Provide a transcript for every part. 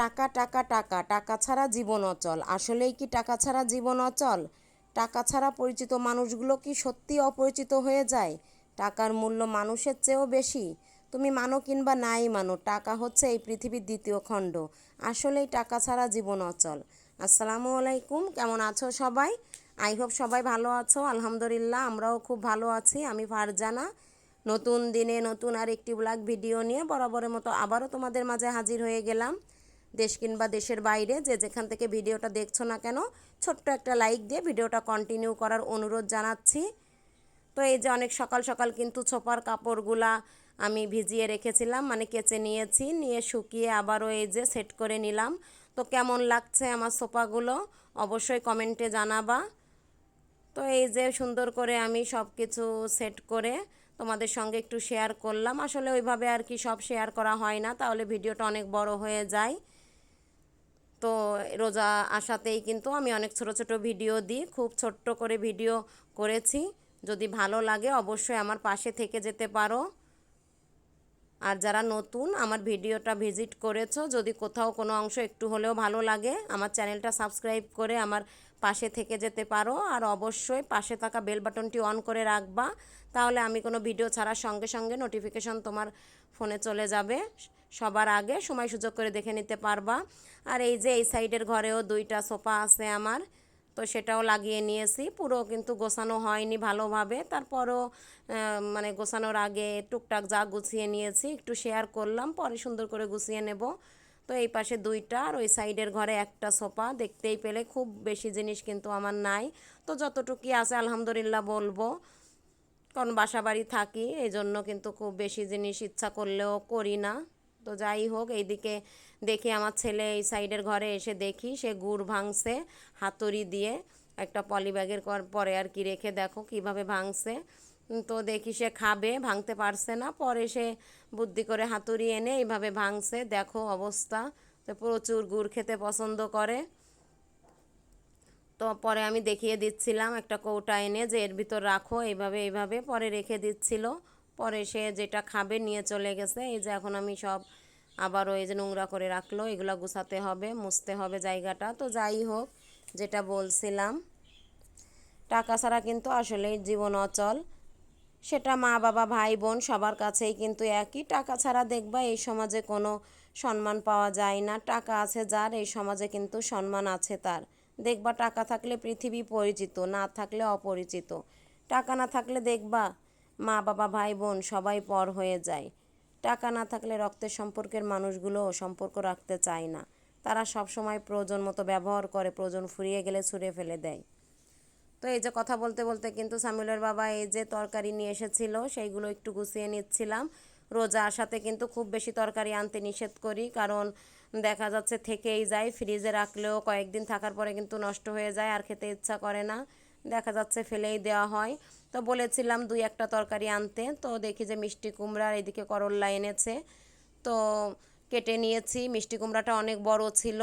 টাকা টাকা টাকা টাকা ছাড়া জীবন অচল। আসলেই কি টাকা ছাড়া জীবন অচল? টাকা ছাড়া পরিচিত মানুষগুলো কি সত্যি অপরিচিত হয়ে যায়? টাকার মূল্য মানুষের চেয়েও বেশি। তুমি মানো কিংবা নাই মানো, টাকা হচ্ছে এই পৃথিবীর দ্বিতীয় খণ্ড। আসলেই টাকা ছাড়া জীবন অচল। আসসালামু আলাইকুম, কেমন আছো সবাই? আই হোপ সবাই ভালো আছো। আলহামদুলিল্লাহ, আমরাও খুব ভালো আছি। আমি ফারজানা। নতুন দিনে নতুন আর একটি ব্লগ ভিডিও নিয়ে বরাবরের মতো আবারও তোমাদের মাঝে হাজির হয়ে গেলাম। দেশ কিংবা দেশের বাইরে যে যেখান থেকে ভিডিওটা দেখছ না কেন, ছোট্ট একটা লাইক দিয়ে ভিডিওটা কন্টিনিউ করার অনুরোধ জানাচ্ছি। তো এই যে অনেক সকাল সকাল কিন্তু ছোপার কাপড়গুলা আমি ভিজিয়ে রেখেছিলাম মানে কেচে নিয়েছি, নিয়ে শুকিয়ে আবারও এই যে সেট করে নিলাম। তো কেমন লাগছে আমার সোফাগুলো? অবশ্যই কমেন্টে জানাবা। তো এই যে সুন্দর করে আমি সব কিছু সেট করে তোমাদের সঙ্গে একটু শেয়ার করলাম। আসলে ওইভাবে আর কি সব শেয়ার করা হয় না, তাহলে ভিডিওটা অনেক বড় হয়ে যায়। তো রোজা আসাতেই কিন্তু আমি অনেক ছোট ছোট ভিডিও দিই, খুব ছোট্ট করে ভিডিও করেছি। যদি ভালো লাগে অবশ্যই আমার পাশে থেকে যেতে পারো। আর যারা নতুন আমার ভিডিওটা ভিজিট করেছ, যদি কোথাও কোনো অংশ একটু হলেও ভালো লাগে, আমার চ্যানেলটা সাবস্ক্রাইব করে আমার পাশে থেকে যেতে পারো। আর অবশ্যই পাশে থাকা বেল বাটনটি অন করে রাখবা, তাহলে আমি কোনো ভিডিও ছাড়ার সঙ্গে সঙ্গে নোটিফিকেশন তোমার ফোনে চলে যাবে। সবার আগে সময় সুযোগ করে দেখে নিতে পারবা। আর এই যে এই সাইডের ঘরেও দুইটা সোফা আছে আমার, তো সেটাও লাগিয়ে নিয়েছি। পুরো কিন্তু গোছানো হয়নি ভালোভাবে। তারপরও মানে গোছানোর আগে টুকটাক যা গুছিয়ে নিয়েছি একটু শেয়ার করলাম, পরে সুন্দর করে গুছিয়ে নেব। তো এই পাশে দুইটা আর ওই সাইডের ঘরে একটা সোফা। দেখতেই পেলে খুব বেশি জিনিস কিন্তু আমার নাই। তো যতটুকুই আছে আলহামদুলিল্লাহ বলব। কারণ বাসা বাড়ি থাকি এই জন্য কিন্তু খুব বেশি জিনিস ইচ্ছা করলেও করি না। তো যাই হোক, এইদিকে দেখি আমার ছেলে এই সাইডের ঘরে এসে দেখি সে গুড় ভাঙছে হাতুড়ি দিয়ে। একটা পলি ব্যাগের পরে আর কি রেখে দেখো কীভাবে ভাঙছে। তো দেখি সে খাবে, ভাঙতে পারছে না। পরে সে বুদ্ধি করে হাতুড়ি এনে এইভাবে ভাঙছে। দেখো অবস্থা, তো প্রচুর গুড় খেতে পছন্দ করে। তো পরে আমি দেখিয়ে দিচ্ছিলাম একটা কৌটা এনে যে এর ভিতর রাখো, এইভাবে এইভাবে পরে রেখে দিচ্ছিল। পরে সে যেটা খাবে নিয়ে চলে গেছে। এই যে এখন আমি সব আবারও এই যে নোংরা করে রাখল, এগুলো গুছাতে হবে, মুছতে হবে জায়গাটা। তো যাই হোক, যেটা বলছিলাম, টাকা ছাড়া কিন্তু আসলেই জীবন অচল। সেটা মা, বাবা, ভাই, বোন সবার কাছেই কিন্তু একই। টাকা ছাড়া দেখবা এই সমাজে কোনো সম্মান পাওয়া যায় না। টাকা আছে যার, এই সমাজে কিন্তু সম্মান আছে তার। দেখবা টাকা থাকলে পৃথিবী পরিচিত, না থাকলে অপরিচিত। টাকা না থাকলে দেখবা মা বাবা ভাই বোন সবাই পর হয়ে যায়। টাকা না থাকলে রক্তের সম্পর্কের মানুষগুলো সম্পর্ক রাখতে চায় না। তারা সব সময় প্রয়োজন মতো ব্যবহার করে, প্রয়োজন ফুরিয়ে গেলে ছুঁড়ে ফেলে দেয়। তো এই যে কথা বলতে বলতে কিন্তু সামিলের বাবা এই যে তরকারি নিয়ে এসেছিল, সেইগুলো একটু গুছিয়ে নিচ্ছিলাম। রোজা আসাতে কিন্তু খুব বেশি তরকারি আনতে নিষেধ করি, কারণ দেখা যাচ্ছে থেকেই যায়, ফ্রিজে রাখলেও কয়েকদিন থাকার পরে কিন্তু নষ্ট হয়ে যায়, আর খেতে ইচ্ছা করে না। দেখা যাচ্ছে ফেলেই দেওয়া হয়। তো বলেছিলাম দুই একটা তরকারি আনতে। তো দেখি যে মিষ্টি কুমড়ার এদিকে করল্লা এনেছে। তো কেটে নিয়েছি। মিষ্টি কুমড়াটা অনেক বড় ছিল।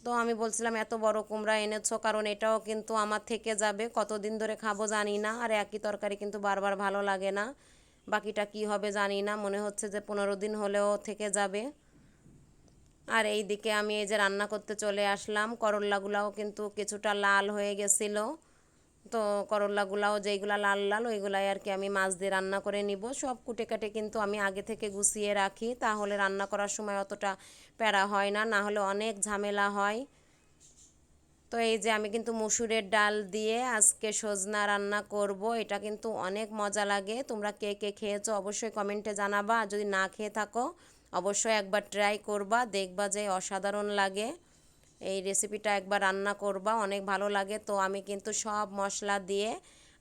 তো আমি বলছিলাম, এত বড় কুমড়া এনেছো কারণ এটাও কিন্তু আমার থেকে যাবে। কতদিন ধরে খাব জানি না। আর একই তরকারি কিন্তু বারবার ভালো লাগে না। বাকিটা কি হবে জানি না। মনে হচ্ছে যে পনেরো দিন হলেও থেকে যাবে। আর এই দিকে আমি এই যে রান্না করতে চলে আসলাম। করল্লাগুলাও কিন্তু কিছুটা লাল হয়ে গেছিল। তো করলাগুলাও যেইগুলা লাল লাল, ওইগুলাই আর কি আমি মাছ দিয়ে রান্না করে নিব। সব কুটে কাটে কিন্তু আমি আগে থেকে গুছিয়ে রাখি, তাহলে রান্না করার সময় অতটা প্যারা হয় না না হলে অনেক ঝামেলা হয়। তো এই যে আমি কিন্তু মুসুরের ডাল দিয়ে আজকে সজনা রান্না করব, এটা কিন্তু অনেক মজা লাগে। তোমরা কে কে খেয়েছো অবশ্যই কমেন্টে জানাবা, আর যদি না খেয়ে থাকো, অবশ্যই একবার ট্রাই করবা, দেখবা যে অসাধারণ লাগে। এই রেসিপিটা একবার রান্না করবা, অনেক ভালো লাগে। তো আমি কিন্তু সব মশলা দিয়ে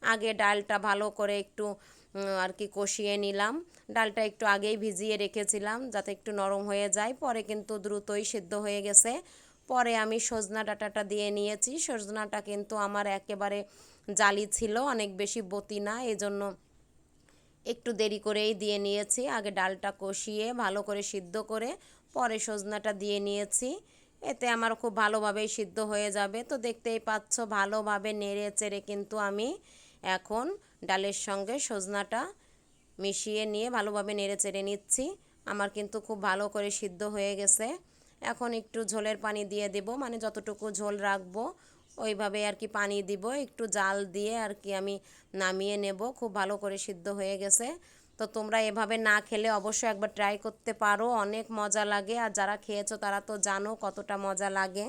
আগে ডালটা ভালো করে একটু আর কি কষিয়ে নিলাম। ডালটা একটু আগেই ভিজিয়ে রেখেছিলাম যাতে একটু নরম হয়ে যায়। পরে কিন্তু দ্রুতই সিদ্ধ হয়ে গেছে। পরে আমি সজনা ডাটাটা দিয়ে নিয়েছি। সজনাটা কিন্তু আমার একেবারে জালি ছিল, অনেক বেশি বতি না, এজন্য একটু দেরি করেই দিয়ে নিয়েছি। আগে ডালটা কষিয়ে ভালো করে সিদ্ধ করে পরে সজনাটা দিয়ে নিয়েছি। এতে আমার খুব ভালোভাবেই সিদ্ধ হয়ে যাবে। তো দেখতেই পাচ্ছ, ভালোভাবে নেড়ে চেড়ে কিন্তু আমি এখন ডালের সঙ্গে সজনাটা মিশিয়ে নিয়ে ভালোভাবে নেড়ে চেড়ে নিচ্ছি। আমার কিন্তু খুব ভালো করে সিদ্ধ হয়ে গেছে। এখন একটু ঝোলের পানি দিয়ে দেব মানে যতটুকু ঝোল রাখব ওইভাবে আর কি পানি দিব, একটু জাল দিয়ে আর কি আমি নামিয়ে নেব। খুব ভালো করে সিদ্ধ হয়ে গেছে। তো তোমরা এভাবে না খেলে অবশ্যই একবার ট্রাই করতে পারো। অনেক মজা লাগে আর যারা খেয়েছো তারা তো জানো কতটা মজা লাগে।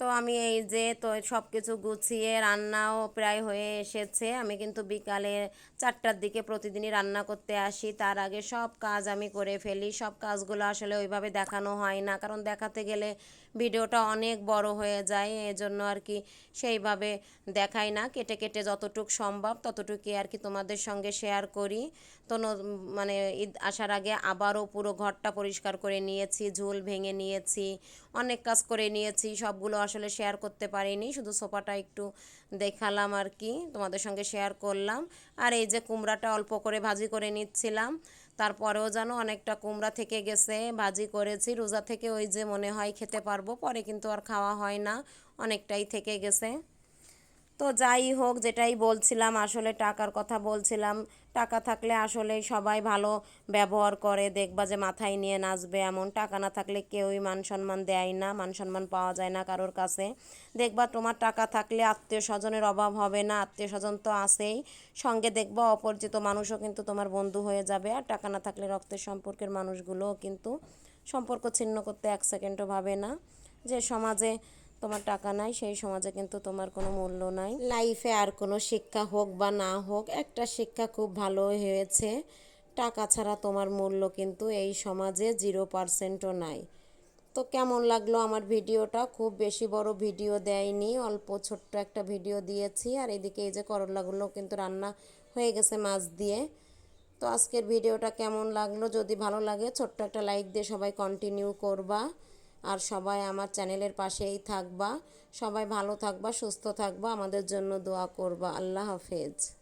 তো আমি এই যে তো সব কিছু গুছিয়ে রান্নাও প্রায় হয়ে এসেছে। আমি কিন্তু বিকালে চারটার দিকে প্রতিদিনই রান্না করতে আসি। তার আগে সব কাজ আমি করে ফেলি। সব কাজগুলো আসলে ওইভাবে দেখানো হয় না। কারণ দেখাতে গেলে ভিডিওটা অনেক বড় হয়ে যায়, এজন্য আর কি সেইভাবে দেখাই না। কেটে কেটে যতটুক সম্ভব ততটুকুই আর কি তোমাদের সঙ্গে শেয়ার করি। তো মানে ঈদ আসার আগে আবারও পুরো ঘরটা পরিষ্কার করে নিয়েছি, ঝুল ভেঙে নিয়েছি, অনেক কাজ করে নিয়েছি, সবগুলো আসলে শেয়ার করতে পারিনি, শুধু সোফাটা একটু দেখালাম আর কি, তোমাদের সঙ্গে শেয়ার করলাম। আর এই যে কুমড়াটা অল্প করে ভাজি করে নিচ্ছিলাম তারপরেও যেন অনেকটা কুমড়া থেকে গেছে, ভাজি করেছি। রোজা থেকে ওই যে মনে হয় খেতে পারব, পরে কিন্তু আর খাওয়া হয় না, অনেকটাই থেকে গেছে। তো যাই হোক, যেটাই বলছিলাম, আসলে টাকার কথা বলছিলাম। টাকা থাকলে আসলে সবাই ভালো ব্যবহার করে, দেখবা যে মাথায় নিয়ে নাচবে এমন। টাকা না থাকলে কেউই মান সম্মান দেয় না মান সম্মান পাওয়া যায় না কারোর কাছে। দেখবা তোমার টাকা থাকলে আত্মীয় স্বজনের অভাব হবে না আত্মীয় স্বজন তো আসেই সঙ্গে দেখবা অপরিচিত মানুষও কিন্তু তোমার বন্ধু হয়ে যাবে। আর টাকা না থাকলে রক্তের সম্পর্কের মানুষগুলোও কিন্তু সম্পর্ক ছিন্ন করতে এক সেকেন্ডও ভাবে না। যে সমাজে তোমার টাকা নাই, সেই সমাজে কিন্তু তোমার কোনো মূল্য নাই। লাইফে আর কোনো শিক্ষা হোক বা না হোক, একটা শিক্ষা খুব ভালো হয়েছে। টাকা ছাড়া তোমার মূল্য কিন্তু এই সমাজে জিরো পার্সেন্টও নাই। তো কেমন লাগল আমার ভিডিওটা? খুব বেশি বড় ভিডিও দেয়নি, অল্প ছোট্ট একটা ভিডিও দিয়েছি। আর এদিকে এই যে করলাগুলো কিন্তু রান্না হয়ে গেছে মাছ দিয়ে। তো আজকের ভিডিওটা কেমন লাগল? যদি ভালো লাগে, ছোট্ট একটা লাইক দিয়ে সবাই কন্টিনিউ করবা। আর সবাই আমার চ্যানেলের পাশেই থাকবা। সবাই ভালো থাকবা, সুস্থ থাকবা। আমাদের জন্য দোয়া করবা। আল্লাহ হাফেজ।